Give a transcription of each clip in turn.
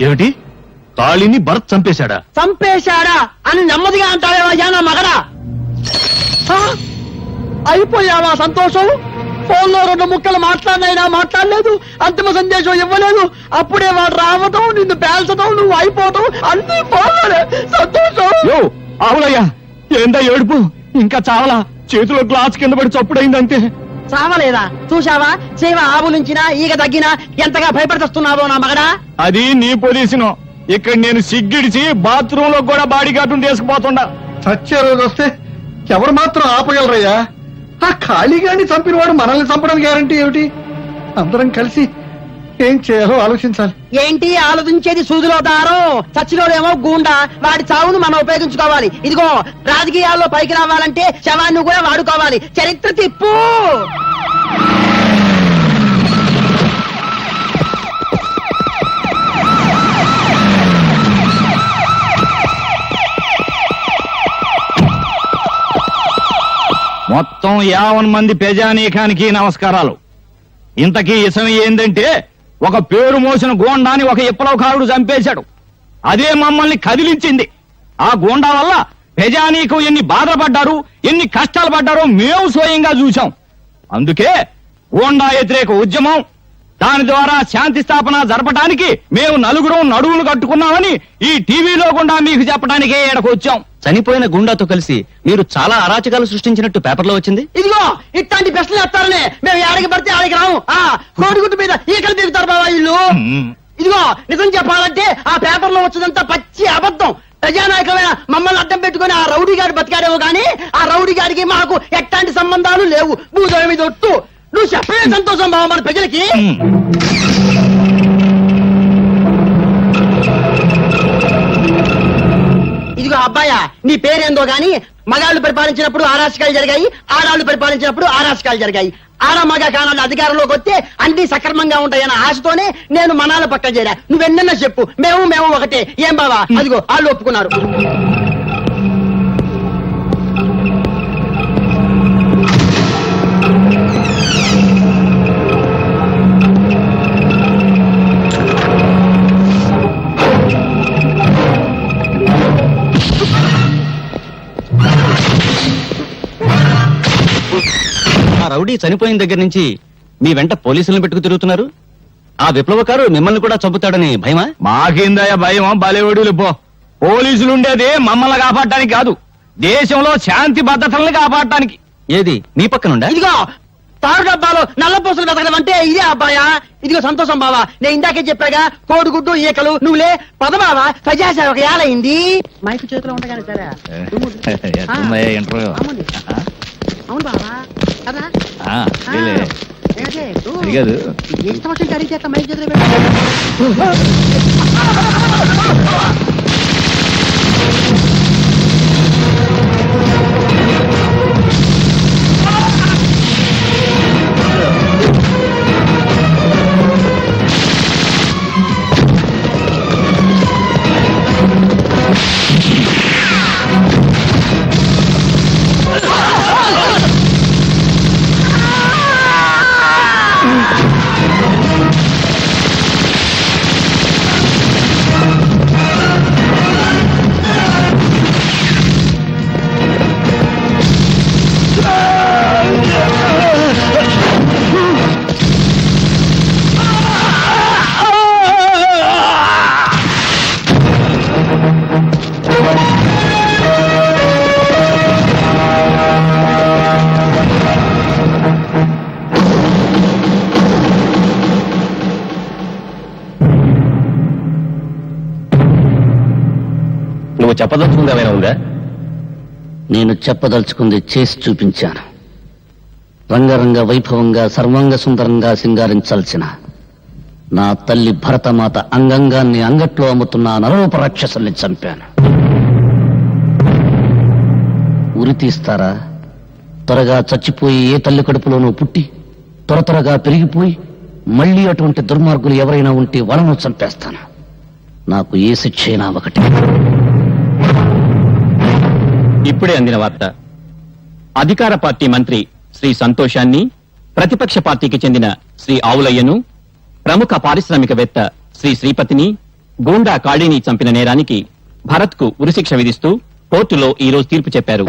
ఏమిటి? కాళీని భరత్ చంపేశాడా? చంపేశాడా అని నెమ్మదిగా అంటావేవయ్యా నా మగడా? అయిపోయావా సంతోషం? ఫోన్లో రెండు ముక్కలు మాట్లాడినైనా మాట్లాడలేదు అంతిమ సందేశం ఇవ్వలేదు. అప్పుడే వాడు రావటం నిన్ను పేల్చడం నువ్వు అయిపోవటం అన్ని ఫోన్లోనే సంతోషం. యో ఆవులయ్యా ఏందా ఏడుపు? ఇంకా చావలా? చేతిలో గ్లాస్ కింద పడి చప్పుడైందంతే చావలేదా? చూశావా? చీవ ఆవులించినా ఈగ తగ్గినా ఎంతగా భయపడుతున్నావో నా మగడా? అది నీ పొజిషన్ ఇక్కడ నేను సిగ్గిడిచి బాత్రూమ్లో కూడా బాడీ గార్డును తీసుకుపోతుండా. చచ్చే రోజు వస్తే ఎవరు మాత్రం ఆపగలరయ్యా? ఆ ఖాళీగాని చంపిన వాడు మనల్ని చంపడం గ్యారంటీ ఏమిటి? అందరం కలిసి ఏం చేయాలో ఆలోచించాలి. ఏంటి ఆలోచించేది సూదిలో దారం? చచ్చినోడేమో గూండా. వాడి చావును మనం ఉపయోగించుకోవాలి. ఇదిగో రాజకీయాల్లో పైకి రావాలంటే శవాన్ని కూడా వాడుకోవాలి. చరిత్ర తిప్పు! మొత్తం యావన్ మంది ప్రజానీకానికి నమస్కారాలు. ఇంతకీ ఇసం ఏందంటే ఒక పేరు మోసిన గోండాని ఒక ఇప్పలవకారుడు చంపేశాడు. అదే మమ్మల్ని కదిలించింది. ఆ గోండా వల్ల ప్రజానీకం ఎన్ని బాధపడ్డారు ఎన్ని కష్టాలు పడ్డారో మేము స్వయంగా చూశాం. అందుకే గోండా వ్యతిరేక ఉద్యమం దాని ద్వారా శాంతి స్థాపన జరపడానికి మేము నలుగురం నడువులు కట్టుకున్నామని ఈ టీవీలో గుండా మీకు చెప్పడానికే ఇక్కడికి వచ్చాం. చనిపోయిన గుండాతో కలిసి మీరు చాలా అరాచకాలు సృష్టించినట్టు పేపర్లో వచ్చింది? ఇదిగో ఇట్లాంటి ప్రశ్నలు వేస్తారనే. మేము ఏడకి పడితే ఆడికి రాము. ఆ కోడిగుడ్డు మీద ఈకలు దిగుతారు బాబా ఇల్లు ఇదిగో నిజం చెప్పాలంటే ఆ పేపర్లో వచ్చినంత పచ్చి అబద్ధం. ప్రజానాయకమైన మమ్మల్ని అడ్డం పెట్టుకుని ఆ రౌడీ గారు బతికాడేమో గానీ ఆ రౌడీ గారికి మాకు ఎట్లాంటి సంబంధాలు లేవు. భూదేవి మీద ఒట్టు. నువ్వు చెప్పలే సంతోషం బావ మన ప్రజలకి. ఇదిగో అబ్బాయా నీ పేరేందో గాని మగాళ్ళు పరిపాలించినప్పుడు ఆరాశకాలు జరిగాయి ఆడాళ్ళు పరిపాలించినప్పుడు ఆరాశకాలు జరిగాయి. ఆడ మగ కానాలు అధికారంలోకి వస్తే అన్ని సక్రమంగా ఉంటాయన్న ఆశతోనే నేను మనాల పక్క చేరా. నువ్వెన్నన్నా చెప్పు. మేము మేము ఒకటే. ఏం బావా? అదిగో వాళ్ళు ఒప్పుకున్నారు. ఆ రౌడీ చనిపోయిన దగ్గర నుంచి మీ వెంట పోలీసులను పెట్టుకు తిరుగుతున్నారు? ఆ విప్లవకారు మిమ్మల్ని కూడా చంపుతాడని భయమా? మాకిందయ్య భయం బలేవడులు పో. పోలీసులు ఉండేది మమ్మల్ని కాపాడటానికి కాదు. దేశంలో శాంతి భద్రతల్ని కాపాడటానికి. ఏది? మీ పక్కనుండా? ఇదిగో తారు డబ్బాలో నల్ల పూసలు వెతకడం అంటే ఇదే అబ్బాయా? ఇదిగో సంతోషం బావా నేను ఇందాకే చెప్పాగా కోడిగుడ్డు ఈకలు నువ్వులే పద బావా ప్రజాసేవక ఏలైంది. మైకు చేతిలో ఉండగానే సరే. అవును బావా. కదా ఆ? నువ్వు అది కాదు. ఇష్టం వచ్చిన మైక్ నువ్వు చెప్పదలుచుకుంది ఏమైనా ఉందా? నేను చెప్పదలుచుకుంది చేసి చూపించాను. రంగరంగ వైభవంగా సర్వాంగ సుందరంగా సింగారించాల్సిన నా తల్లి భరతమాత అంగంగాన్ని అంగట్లో అమ్ముతున్న ఆ రాక్షసుల్ని చంపాను. ఉరి తీస్తారా? త్వరగా చచ్చిపోయి ఏ తల్లి కడుపులోనూ పుట్టి త్వర త్వరగా పెరిగిపోయి మళ్ళీ అటువంటి దుర్మార్గులు ఎవరైనా ఉంటే వాళ్ళను చంపేస్తాను. నాకు ఏ శిక్ష అయినా ఒకటి. ఇప్పుడే అందిన వార్త. అధికార పార్టీ మంత్రి శ్రీ సంతోషాన్ని ప్రతిపక్ష పార్టీకి చెందిన శ్రీ ఆవులయ్యను ప్రముఖ పారిశ్రామికవేత్త శ్రీ శ్రీపతిని గూండా కాళీని చంపిన నేరానికి భరత్కు ఉరిశిక్ష విధిస్తూ కోర్టులో ఈ రోజు తీర్పు చెప్పారు.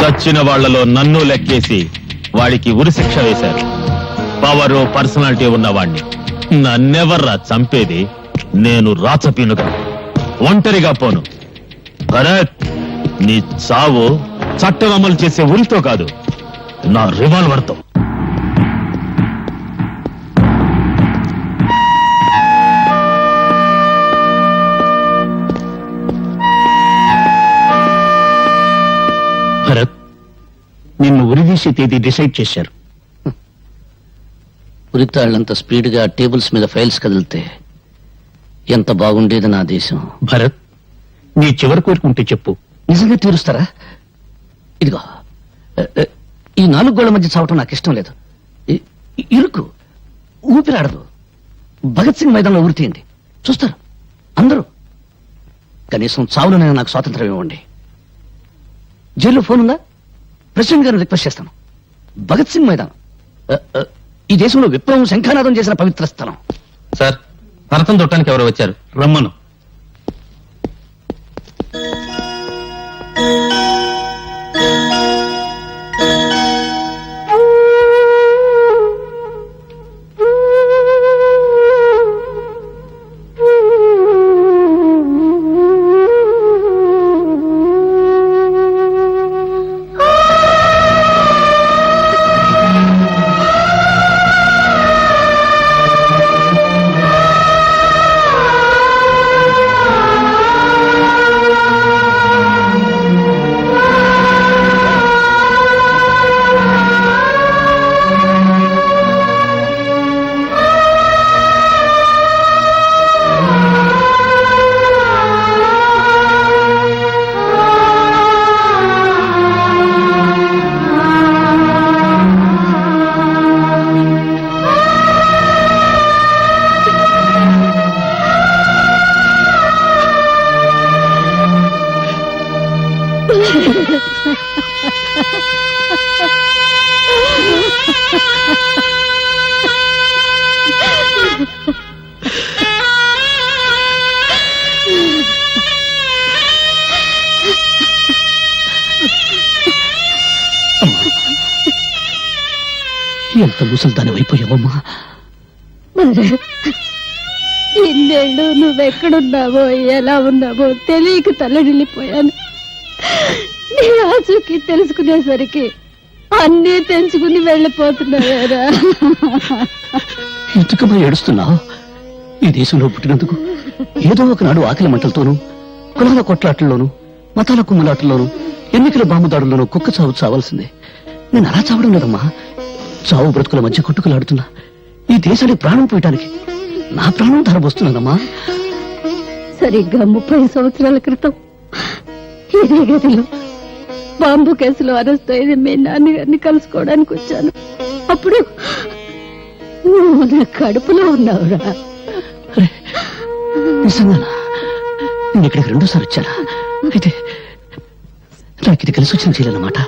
చచ్చిన వాళ్ళలో నన్ను లెక్కేసి వాడికి ఉరిశిక్ష వేశారు. Power personality ఉన్నవాణ్ణి. నన్నెవర్రా చంపేది? నేను రాచపీనుగా. ఒంటరిగా పోను. భరత్ నీ చావు చట్టం అమలు చేసే ఉరితో కాదు. నా రివాల్వర్తో. భరత్ నిన్ను ఉరిదీసే తేదీ డిసైడ్ చేశారు. ఉరితాళ్ళంత స్పీడ్గా టేబుల్స్ మీద ఫైల్స్ కదిలితే ఎంత బాగుండేది నా దేశం. భరత్ నీ చివరి కోరుకుంటే చెప్పు. నిజంగా తీరుస్తారా? ఇదిగో ఈ నాలుగు గోళ్ళ మధ్య చావటం నాకు ఇష్టం లేదు. ఇరుకు ఊపిరాడదు. భగత్ సింగ్ మైదానంలో ఊరి తీయండి. చూస్తారు. అందరూ. కనీసం చావులోనే నాకు స్వాతంత్రం ఇవ్వండి. జైల్లో ఫోన్ ఉందా ప్రెసిడెంట్ గారిని రిక్వెస్ట్ చేస్తాను. భగత్ సింగ్ మైదానం. ఈ దేశంలో విప్లవం శంఖానాదం చేసిన పవిత్ర స్థలం. సార్ భరతం చుట్టానికి ఎవరు వచ్చారు. రమ్మను. ఎంత ముసల్దాని అయిపోయావమ్మా? ఇన్నేళ్ళు నువ్వెక్కడున్నావో ఎలా ఉన్నావో తెలియక తల్లడిల్లిపోయాను. నీ ఆచూకి తెలుసుకునేసరికి అన్నీ తెంచుకుని వెళ్ళిపోతున్నావేరా ఎందుకమ్మా ఏడుస్తున్నావు? ఈ దేశంలో పుట్టినందుకు ఏదో ఒకనాడు ఆకలి మంటలతోనూ కులాల కొట్లాటల్లోనూ మతాల కుమ్ములాటల్లోనూ ఎన్నికల బాంబుదాడుల్లోనూ కుక్క చావు చావాల్సిందే. నేను అలా చావడం లేదమ్మా. చావు బ్రతుకుల మధ్య కొట్టుకులాడుతున్నా. ఈ దేశానికి ప్రాణం పోయటానికి నా ప్రాణం ధరబోస్తున్నానమ్మా సరిగ్గా ముప్పై సంవత్సరాల క్రితం ఇదే గదిలో బాంబు కేసులో అరెస్ట్ అయిన మీ నాన్నగారిని కలుసుకోవడానికి వచ్చాను. అప్పుడు నువ్వు నా కడుపులో ఉన్నావురా. అరే, నిజంగానా? నేను ఇక్కడికి రెండోసారి వచ్చానా? అయితే నాకు ఇది కలిసి వచ్చిన చేయాలన్నమాట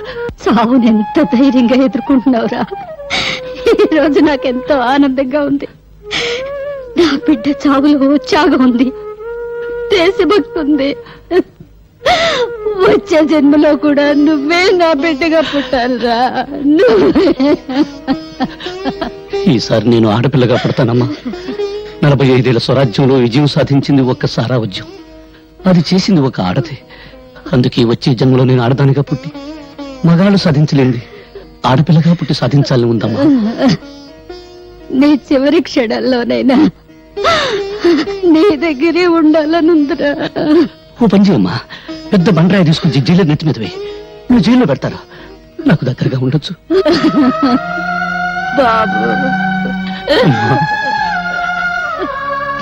చావుని ఎంత ధైర్యంగా ఎదుర్కొంటున్నావురా? ఈ రోజు నాకెంతో ఆనందంగా ఉంది. నా బిడ్డ చావులో ఉత్సాహం ఉంది. దేశభక్తి ఉంది వచ్చే జన్మలో కూడా నువ్వే నా బిడ్డగా పుట్టాలరా. నువ్వే. ఈసారి నేను ఆడపిల్లగా పడతానమ్మా. నలభై ఐదేళ్ళ స్వరాజ్యంలో విజయం సాధించింది ఒక్క సారావజ్యం అది చేసింది ఒక ఆడదే అందుకే వచ్చే జన్మలో నేను ఆడదానిగా పుట్టి మగాళ్ళు సాధించలేంది ఆడపిల్లగా పుట్టి సాధించాలని ఉందమ్మా. నీ చివరి క్షణాల్లోనైనా నీ దగ్గరే ఉండాలనుందిరా. ఓ పని చేయమ్మా. పెద్ద బండరాయి తీసుకొచ్చి జైలు నెత్తి మీదవే. నువ్వు జైల్లో పెడతారా? నాకు దగ్గరగా ఉండొచ్చు. బాబు.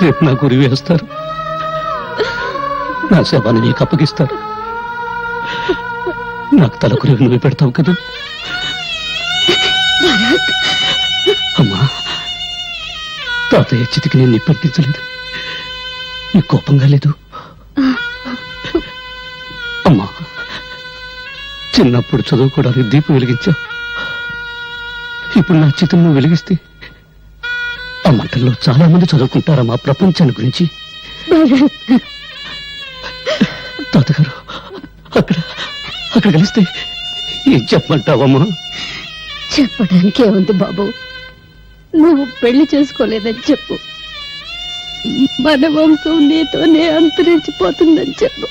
రేపు నా గురి వేస్తారు. నా శవాన్ని నీకు అప్పగిస్తారు. నాకు తలకు నువ్వు పెడతావు కదా. అమ్మా తాతయ్య చితికి నేను నిప్పంటించలేదు. నీ కోపంగా లేదు? అమ్మా చిన్నప్పుడు చదువుకోవడానికి దీపం వెలిగించా. ఇప్పుడు నా చిత్రంలో వెలిగిస్తే ఆ మంటల్లో చాలా మంది చదువుకుంటారా మా ప్రపంచాన్ని గురించి? తాతగారు అక్కడ అక్కడ కలిస్తే ఏం చెప్పమంటావమ్మా? చెప్పడానికే ఉంది బాబు. నువ్వు పెళ్ళి చేసుకోలేదని చెప్పు. మన వంశం నీతోనే అంతరించిపోతుందని చెప్పు.